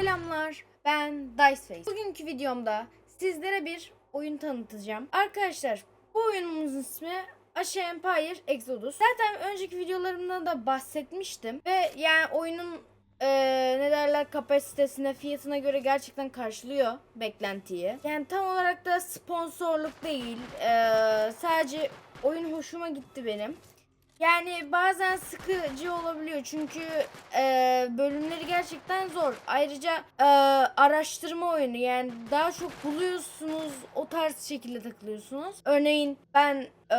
Selamlar, ben Diceface. Bugünkü videomda sizlere bir oyun tanıtacağım. Arkadaşlar, bu oyunumuzun ismi Aşağı Empire Exodus. Zaten önceki videolarımda da bahsetmiştim. Ve yani oyunun eee, ne derler kapasitesine, fiyatına göre gerçekten karşılıyor beklentiyi. Yani tam olarak da sponsorluk değil. eee, sadece oyun hoşuma gitti benim. Yani bazen sıkıcı olabiliyor çünkü e, bölümleri gerçekten zor. Ayrıca e, araştırma oyunu yani daha çok buluyorsunuz o tarz şekilde takılıyorsunuz. Örneğin ben e,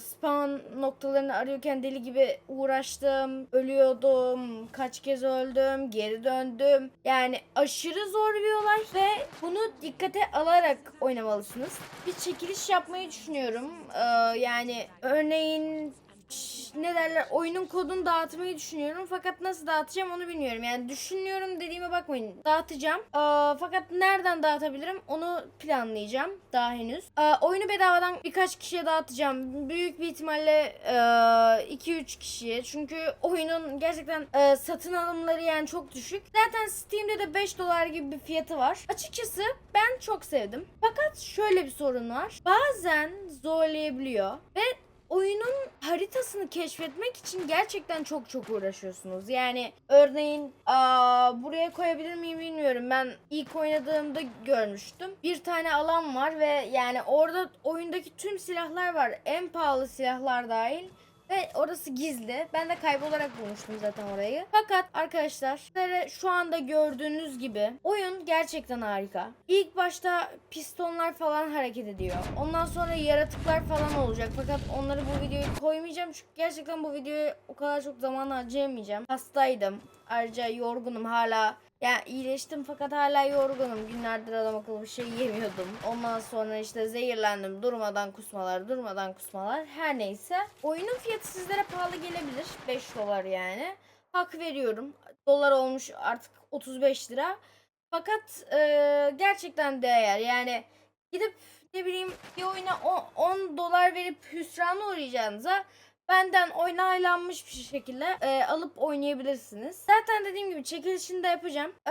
spawn noktalarını arıyorken deli gibi uğraştım, ölüyordum, kaç kez öldüm, geri döndüm. Yani aşırı zor bir olay ve bunu dikkate alarak oynamalısınız. Bir çekiliş yapmayı düşünüyorum. E, yani örneğin ne derler oyunun kodunu dağıtmayı düşünüyorum fakat nasıl dağıtacağım onu bilmiyorum. Yani düşünüyorum dediğime bakmayın. Dağıtacağım. Aa, fakat nereden dağıtabilirim onu planlayacağım daha henüz. Aa, oyunu bedavadan birkaç kişiye dağıtacağım. Büyük bir ihtimalle 2-3 kişiye. Çünkü oyunun gerçekten e, satın alımları yani çok düşük. Zaten Steam'de de 5 dolar gibi bir fiyatı var. Açıkçası ben çok sevdim. Fakat şöyle bir sorun var. Bazen zorlayabiliyor ve oyunun haritasını keşfetmek için gerçekten çok çok uğraşıyorsunuz. Yani örneğin aa, buraya koyabilir miyim bilmiyorum. Ben ilk oynadığımda görmüştüm. Bir tane alan var ve yani orada oyundaki tüm silahlar var. En pahalı silahlar dahil. Ve orası gizli. Ben de kaybolarak bulmuştum zaten orayı. Fakat arkadaşlar şu anda gördüğünüz gibi oyun gerçekten harika. İlk başta pistonlar falan hareket ediyor. Ondan sonra yaratıklar falan olacak. Fakat onları bu videoya koymayacağım. Çünkü gerçekten bu videoya o kadar çok zaman harcayamayacağım. Hastaydım. Ayrıca yorgunum hala. Yani iyileştim fakat hala yorgunum. Günlerdir adam akıllı bir şey yemiyordum. Ondan sonra işte zehirlendim. Durmadan kusmalar, durmadan kusmalar. Her neyse. Oyunun fiyatı sizlere pahalı gelebilir. 5 dolar yani. Hak veriyorum. Dolar olmuş artık 35 lira. Fakat e, gerçekten değer. Yani gidip ne bileyim bir oyuna o- 10 dolar verip hüsrana uğrayacağınıza benden oynaylanmış bir şekilde e, alıp oynayabilirsiniz. Zaten dediğim gibi çekilişini de yapacağım. Ee,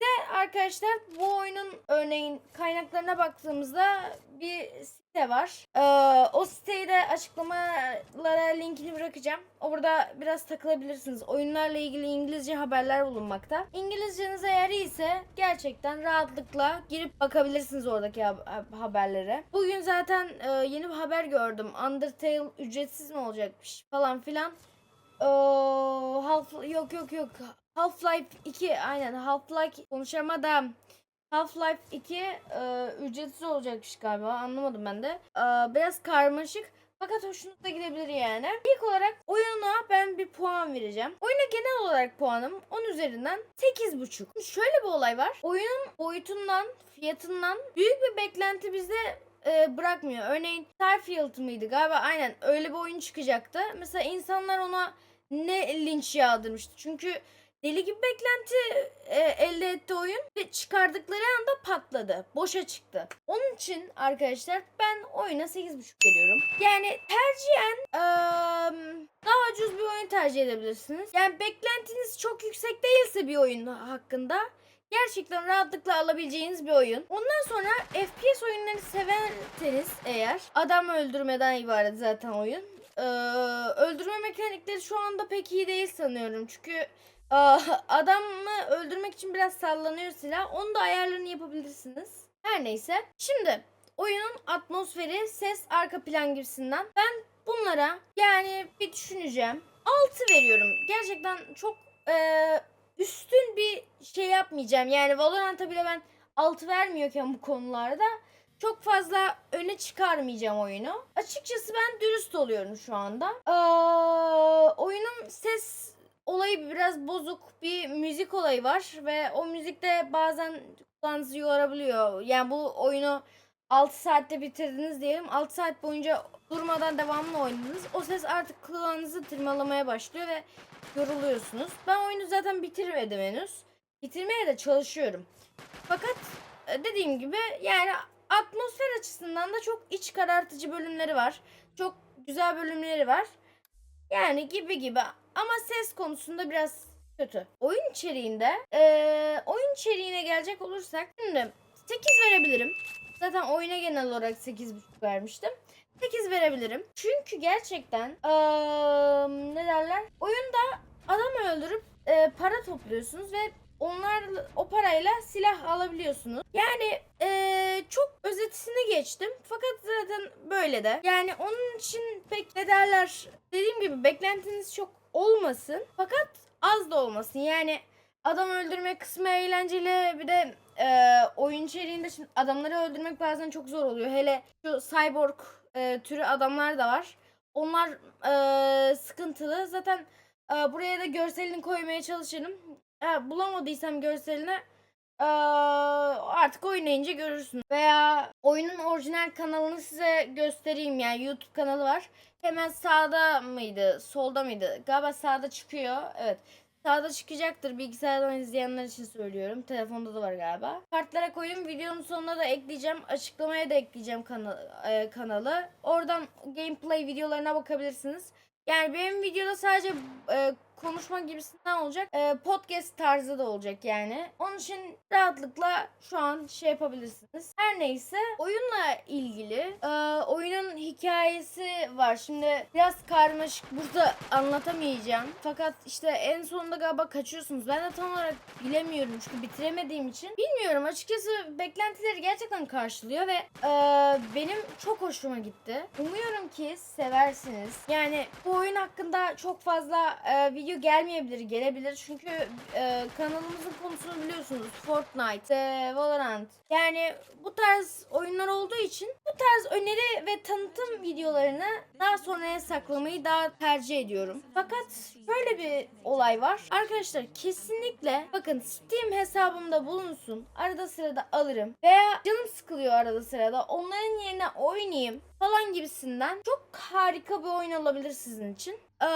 de arkadaşlar bu oyunun örneğin kaynaklarına baktığımızda bir site var. Ee, o siteyi de açıklamalara linkini bırakacağım. Orada biraz takılabilirsiniz. Oyunlarla ilgili İngilizce haberler bulunmakta. İngilizceniz eğer iyiyse gerçekten rahatlıkla girip bakabilirsiniz oradaki hab- haberlere. Bugün zaten e, yeni bir haber gördüm. Undertale ücretsiz mi olacakmış falan filan. Ee, Half yok yok yok. Half-Life 2 aynen Half-Life konuşamadım. Half-Life 2 e, ücretsiz olacakmış galiba. Anlamadım ben de. Ee, biraz karmaşık. Fakat hoşunuza gidebilir yani. İlk olarak oyuna ben bir puan vereceğim. Oyuna genel olarak puanım 10 üzerinden 8.5. Şöyle bir olay var. Oyunun boyutundan, fiyatından büyük bir beklenti bizde e, bırakmıyor. Örneğin Starfield mıydı galiba aynen öyle bir oyun çıkacaktı. Mesela insanlar ona ne linç yağdırmıştı. Çünkü deli gibi beklenti e, elde etti oyun ve çıkardıkları anda patladı. Boşa çıktı. Onun için arkadaşlar ben oyuna 8.5 veriyorum. Yani tercihen eee, daha ucuz bir oyun tercih edebilirsiniz. Yani beklentiniz çok yüksek değilse bir oyun hakkında gerçekten rahatlıkla alabileceğiniz bir oyun. Ondan sonra FPS oyunlarını severseniz eğer adam öldürmeden ibaret zaten oyun. Ee, öldürme mekanikleri şu anda pek iyi değil sanıyorum. Çünkü adamı öldürmek için biraz sallanıyor silah. Onu da ayarlarını yapabilirsiniz. Her neyse. Şimdi oyunun atmosferi, ses, arka plan gibisinden ben bunlara yani bir düşüneceğim. 6 veriyorum. Gerçekten çok eee, üstün bir şey yapmayacağım. Yani Valorant'a bile ben 6 vermiyorken bu konularda çok fazla öne çıkarmayacağım oyunu. Açıkçası ben dürüst oluyorum şu anda. Eee, oyunun ses olayı biraz bozuk. Bir müzik olayı var ve o müzikte bazen kulağınızı yorabiliyor. Yani bu oyunu 6 saatte bitirdiniz diyelim. 6 saat boyunca durmadan devamlı oynadınız. O ses artık kulağınızı tırmalamaya başlıyor ve yoruluyorsunuz. Ben oyunu zaten bitirmedim henüz. Bitirmeye de çalışıyorum. Fakat e, dediğim gibi yani atmosfer açısından da çok iç karartıcı bölümleri var. Çok güzel bölümleri var. Yani gibi gibi. Ama ses konusunda biraz kötü. Oyun içeriğinde eee, oyun içeriğine gelecek olursak şimdi 8 verebilirim. Zaten oyuna genel olarak 8.5 vermiştim. 8 verebilirim. Çünkü gerçekten eee, ne derler? Oyunda adam öldürüp eee, para topluyorsunuz ve onlar o parayla silah alabiliyorsunuz. Yani eee, çok özetini geçtim. Fakat zaten böyle de. Yani onun için pek ne derler? Dediğim gibi beklentiniz çok olmasın. Fakat az da olmasın. Yani adam öldürme kısmı eğlenceli. Bir de eee, oyun içeriğinde şimdi adamları öldürmek bazen çok zor oluyor. Hele şu cyborg eee, türü adamlar da var. Onlar eee, sıkıntılı. Zaten eee, buraya da görselini koymaya çalışırım. Ha, bulamadıysam görselini eee, artık oynayınca görürsün. Veya oyunun orijinal kanalını size göstereyim. Yani YouTube kanalı var. Hemen sağda mıydı? Solda mıydı? Galiba sağda çıkıyor. Evet. Sağda çıkacaktır. Bilgisayardan izleyenler için söylüyorum. Telefonda da var galiba. Kartlara koyayım. Videonun sonuna da ekleyeceğim. Açıklamaya da ekleyeceğim kana- kanalı. Oradan gameplay videolarına bakabilirsiniz. Yani benim videoda sadece e, konuşma gibisinden olacak. E, podcast tarzı da olacak yani. Onun için rahatlıkla şu an şey yapabilirsiniz. Her neyse oyunla ilgili e, oyunun hikayesi var. Şimdi biraz karmaşık burada anlatamayacağım. Fakat işte en sonunda galiba kaçıyorsunuz. Ben de tam olarak bilemiyorum çünkü bitiremediğim için. Bilmiyorum açıkçası beklentileri gerçekten karşılıyor ve e, benim çok hoşuma gitti. Umuyorum ki seversiniz. Yani bu oyun hakkında çok fazla e, video gelmeyebilir, gelebilir. Çünkü e, kanalımızın konusunu biliyorsunuz. Fortnite, e, Valorant. Yani bu tarz oyunlar olduğu için bu tarz öneri ve tanıtım videolarını daha sonraya saklamayı daha tercih ediyorum. Fakat şöyle bir olay var. Arkadaşlar kesinlikle bakın Steam hesabımda bulunsun. Arada sırada alırım. Veya canım sıkılıyor arada sırada. Onların yerine oynayayım falan gibisinden çok harika bir oyun olabilir sizin için. Ee,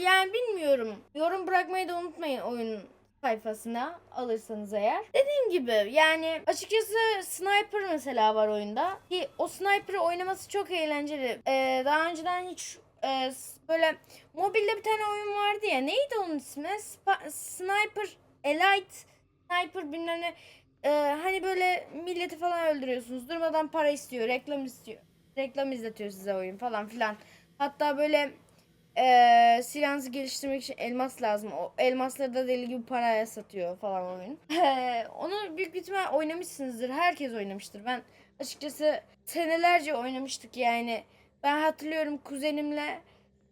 yani bilmiyorum. Yorum bırakmayı da unutmayın oyunun sayfasına alırsanız eğer. Dediğim gibi yani açıkçası sniper mesela var oyunda. Ki o sniper'ı oynaması çok eğlenceli. Ee, daha önceden hiç e, böyle mobilde bir tane oyun vardı ya. Neydi onun ismi? Spa- sniper Elite Sniper bilmem ne. Ee, hani böyle milleti falan öldürüyorsunuz. Durmadan para istiyor, reklam istiyor. Reklam izletiyor size oyun falan filan. Hatta böyle eee silahınızı geliştirmek için elmas lazım. O elmasları da deli gibi paraya satıyor falan oyun. Eee, onu büyük bir ihtimal oynamışsınızdır. Herkes oynamıştır. Ben açıkçası senelerce oynamıştık yani. Ben hatırlıyorum kuzenimle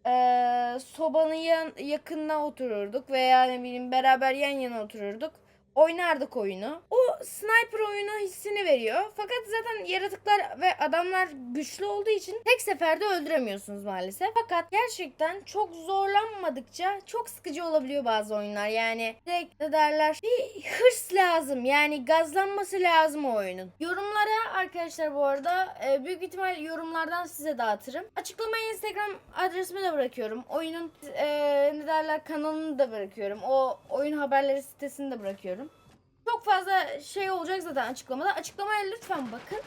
eee, sobanın yan, yakınına otururduk veya ne bileyim beraber yan yana otururduk. Oynardık oyunu. O sniper oyunu hissini veriyor. Fakat zaten yaratıklar ve adamlar güçlü olduğu için tek seferde öldüremiyorsunuz maalesef. Fakat gerçekten çok zorlanmadıkça çok sıkıcı olabiliyor bazı oyunlar. Yani direkt ne derler bir hırs lazım. Yani gazlanması lazım o oyunun. Yorumlara arkadaşlar bu arada e, büyük ihtimal yorumlardan size dağıtırım. Açıklamaya Instagram adresimi de bırakıyorum. Oyunun e, ne derler kanalını da bırakıyorum. O oyun haberleri sitesini de bırakıyorum. Çok fazla şey olacak zaten açıklamada. Açıklamaya lütfen bakın.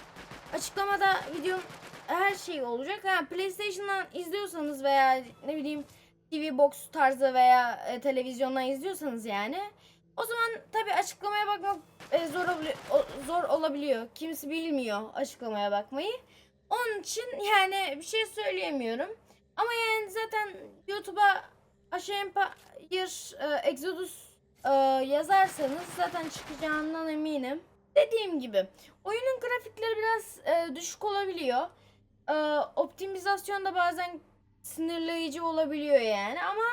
Açıklamada videonun her şeyi olacak. Ha, PlayStation'dan izliyorsanız veya ne bileyim TV Box tarzı veya e, televizyondan izliyorsanız yani o zaman tabii açıklamaya bakmak e, zor o- zor olabiliyor. Kimisi bilmiyor açıklamaya bakmayı. Onun için yani bir şey söyleyemiyorum. Ama yani zaten YouTube'a Aşağı Empire Exodus e, yazarsanız zaten çıkacağından eminim. Dediğim gibi oyunun grafikleri biraz e, düşük olabiliyor. E, optimizasyonda bazen sinirleyici olabiliyor yani ama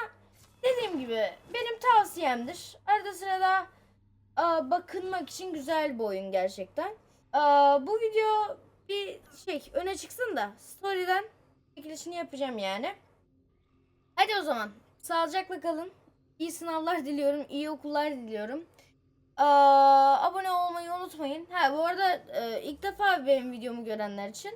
dediğim gibi benim tavsiyemdir. Arada sırada e, bakınmak için güzel bir oyun gerçekten. E, bu video bir şey öne çıksın da story'den çekilişini yapacağım yani. Hadi o zaman sağlıcakla kalın. İyi sınavlar diliyorum, iyi okullar diliyorum. Aa, abone olmayı unutmayın. Ha bu arada e, ilk defa benim videomu görenler için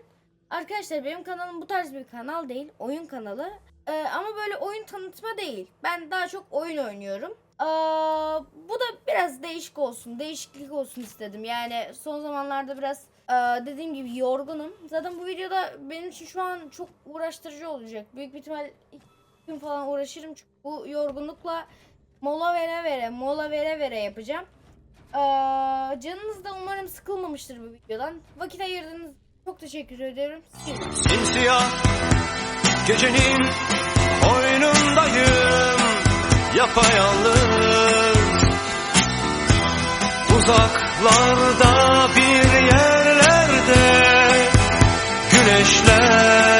arkadaşlar benim kanalım bu tarz bir kanal değil, oyun kanalı. E, ama böyle oyun tanıtma değil. Ben daha çok oyun oynuyorum. Aa, bu da biraz değişik olsun, değişiklik olsun istedim. Yani son zamanlarda biraz e, dediğim gibi yorgunum. Zaten bu videoda benim için şu an çok uğraştırıcı olacak. Büyük bir ihtimal gün falan uğraşırım çünkü bu yorgunlukla mola vere vere, mola vere vere yapacağım. Aa, canınız da umarım sıkılmamıştır bu videodan. Vakit ayırdığınız çok teşekkür ediyorum. Simsiyah gecenin oyunundayım Yapayalnız Uzaklarda bir yerlerde Güneşler